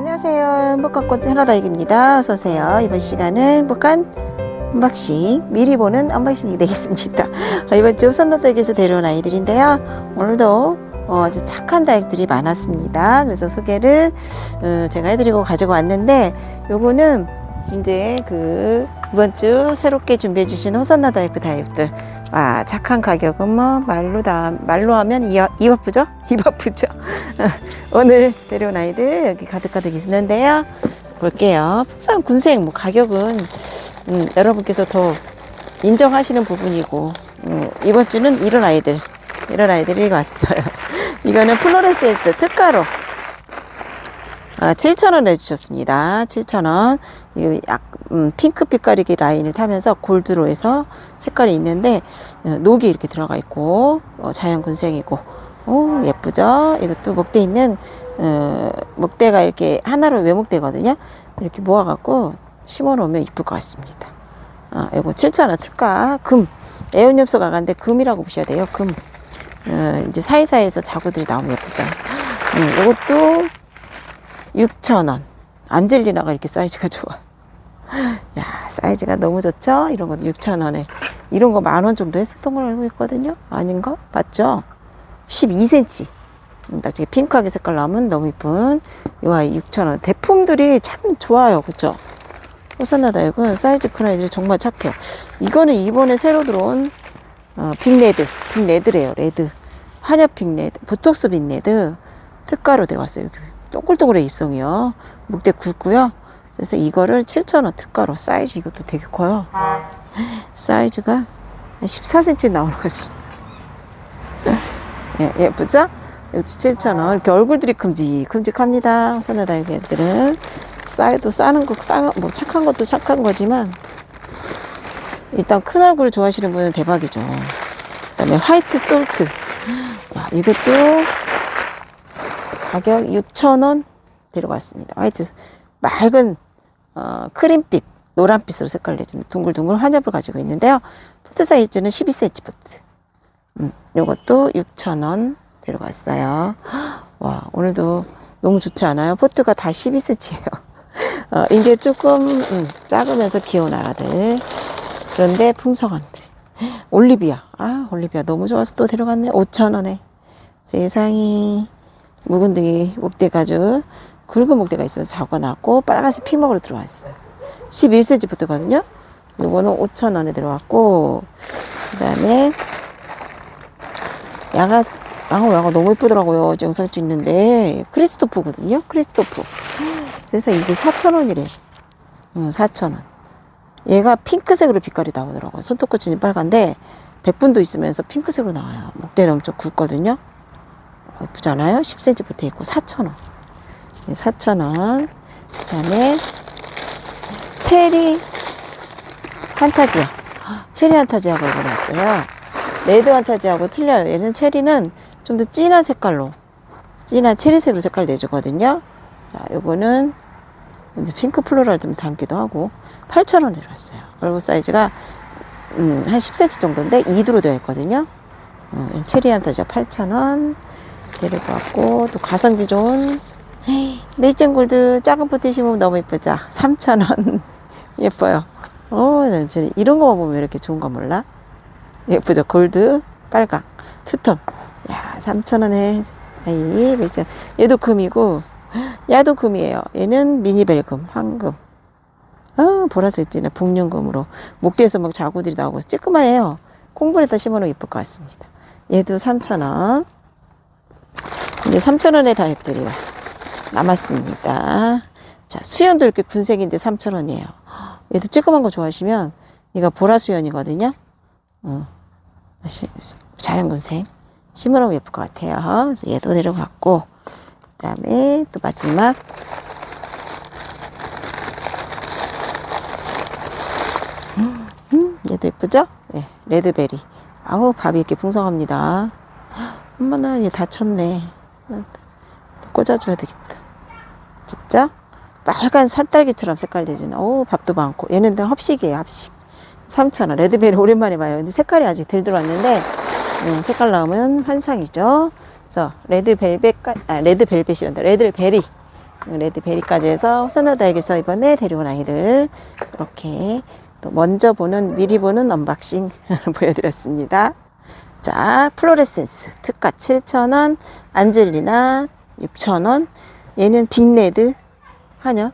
안녕하세요. 복합꽃 하나다육입니다. 어서오세요. 이번 시간은 복한 언박싱, 미리 보는 언박싱이 되겠습니다. 어, 이번 주 선너다육에서 데려온 아이들인데요. 오늘도 어, 아주 착한 다육들이 많았습니다. 그래서 소개를 어, 제가 해드리고 가지고 왔는데 요거는 이제 그 이번 주 새롭게 준비해 주신 호선나 다육부 다육들 아 착한 가격은 뭐 말로 다 말로 하면 이, 이 바쁘죠? 이 바쁘죠? 오늘 데려온 아이들 여기 가득가득 있는데요. 볼게요. 풍산 군생 뭐 가격은 음, 여러분께서 더 인정하시는 부분이고 음, 이번 주는 이런 아이들 이런 아이들이 왔어요. 이거는 플로레센스 특가로 아, 7,000원 해주셨습니다. 7,000원. 이 약, 음, 핑크 빛깔이기 라인을 타면서 골드로 해서 색깔이 있는데, 어, 녹이 이렇게 들어가 있고, 어, 자연 군생이고, 오, 예쁘죠? 이것도 목대 있는, 어, 목대가 이렇게 하나로 외목대거든요. 이렇게 모아갖고 심어 놓으면 이쁠 것 같습니다. 아, 이거 7,000원 특가, 금. 애연엽소 가가는데 금이라고 보셔야 돼요, 금. 어, 이제 사이사이에서 자구들이 나오면 예쁘죠. 음, 이것도 6,000원. 안젤리나가 이렇게 사이즈가 좋아. 야, 사이즈가 너무 좋죠? 이런 것도 6,000원에. 이런 거 만 원 정도 했었던 걸 알고 있거든요? 아닌가? 맞죠? 12cm. 음, 나중에 핑크하게 색깔 나오면 너무 이쁜 요 아이 6,000원. 대품들이 참 좋아요. 그쵸? 호산나다 이건 사이즈 큰 아이들이 정말 착해요. 이거는 이번에 새로 들어온 어, 빅레드. 빅레드래요. 레드. 한엽 빅레드. 보톡스 빅레드. 특가로 들어갔어요. 이렇게 동글동글해 입성이요. 목대 굵고요. 그래서 이거를 7,000원 특가로 사이즈 이것도 되게 커요. 사이즈가 한 14cm 나오는 것 같습니다. 예, 예쁘죠? 역시 7,000원. 이렇게 얼굴들이 큼직, 큼직합니다. 선에다 애들은. 싸도 싸는 거, 싸, 뭐 착한 것도 착한 거지만, 일단 큰 얼굴을 좋아하시는 분은 대박이죠. 그 다음에 화이트 솔트. 와, 이것도 가격 6,000원 데려갔습니다. 화이트 맑은 어, 크림빛, 노란빛으로 색깔을 내주는 둥글둥글 환엽을 가지고 있는데요. 포트 사이즈는 12cm 포트. 음, 요것도 6,000원 데려갔어요. 와, 오늘도 너무 좋지 않아요? 포트가 다 12cm예요. 어, 이제 조금 음, 작으면서 귀여운 아들. 그런데 풍성한데. 올리비아. 아, 올리비아 너무 좋아서 또 데려갔네. 5,000원에. 세상이. 묵은둥이 목대 가죽 굵은 목대가 있으면서 적어놨고 빨간색 피먹으로 들어왔어요. 11cm부터거든요. 요거는 5,000원에 들어왔고 그 다음에 야가 양호 야가 너무 예쁘더라고요. 영상 찍는데 크리스토프거든요. 크리스토프. 그래서 이게 4,000원이래. 응, 4,000원. 얘가 핑크색으로 빛깔이 나오더라고요. 손톱 끝이 빨간데 백분도 있으면서 핑크색으로 나와요. 목대는 엄청 굵거든요. 예쁘잖아요. 10cm 붙어 있고 4,000원. 4,000원. 그 다음에 체리 판타지아. 체리 판타지아가 나왔어요. 레드 판타지아하고 틀려요. 얘는 체리는 좀 더 진한 색깔로 진한 체리색으로 색깔 내주거든요. 자, 요거는 이제 핑크 플로럴 좀 담기도 하고 8,000원 내려왔어요. 얼굴 사이즈가 음, 한 10cm 정도인데 2두로 되어 있거든요. 어, 체리 판타지아 8,000원. 데리고 왔고 또 가성비 좋은 메이젠 골드 작은 심으면 너무 예쁘죠? 3,000원. 예뻐요. 어, 난 저는 이런 거만 보면 왜 이렇게 좋은 거 몰라? 예쁘죠? 골드 빨강 투톤 야 3,000원에 아이 메이젠 얘도 금이고 얘도 금이에요. 얘는 미니벨금 황금. 아 보라색 있지네 복륜금으로. 목대에서 막 자구들이 나오고 찌끄마해요. 콩불에다 심어놓으면 예쁠 것 같습니다. 얘도 3,000원 이제 3,000원의 다육들이 남았습니다. 자, 수연도 이렇게 군색인데 3,000원이에요. 얘도 쬐끄만 거 좋아하시면 얘가 보라 수연이거든요. 어. 자연 군색. 심으면 예쁠 것 같아요. 그래서 얘도 내려갔고 그 다음에 또 마지막 음, 얘도 예쁘죠? 네, 레드베리. 아우, 밥이 이렇게 풍성합니다. 엄마나 얘 다쳤네. 꽂아줘야 되겠다. 진짜? 빨간 산딸기처럼 색깔 내주는, 오, 밥도 많고. 얘는 다 합식이에요, 합식. 3,000원. 레드베리 오랜만에 봐요. 근데 색깔이 아직 덜 들어왔는데, 음, 색깔 나오면 환상이죠. 그래서, 레드벨벳, 아, 레드벨벳이란다. 레드베리. 레드베리까지 해서 호산나다역에서 이번에 데려온 아이들 이렇게 또 먼저 보는 미리 보는 언박싱 보여드렸습니다. 자, 플로레센스 특가 7,000원, 안젤리나 6,000원, 얘는 빅레드 환영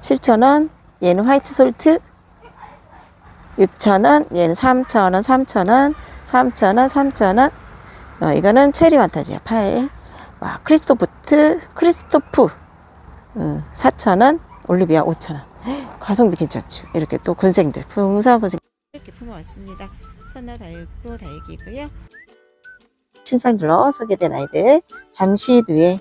7,000원, 얘는 화이트 솔트 6,000원, 얘는 3,000원, 3,000원, 3,000원, 3,000원. 어, 이거는 체리 환타지야. 8. 와, 크리스토프트, 크리스토프. 어, 4,000원, 올리비아 5,000원. 가성비 괜찮죠. 이렇게 또 군생들, 풍성 군생 이렇게 품어왔습니다. 선나 다육도 다육이고요. 신상들로 소개된 아이들 잠시 뒤에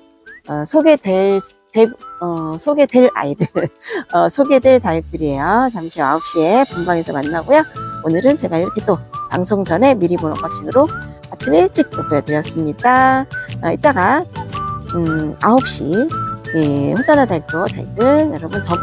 어, 소개될 대, 어, 소개될 아이들 어, 소개될 다육들이에요. 잠시 후 9시에 본방에서 만나고요. 오늘은 제가 이렇게 또 방송 전에 미리 본 언박싱으로 아침 일찍 또 보여드렸습니다. 어, 이따가 음, 9시 예, 호사나 다육도 다육들 여러분 더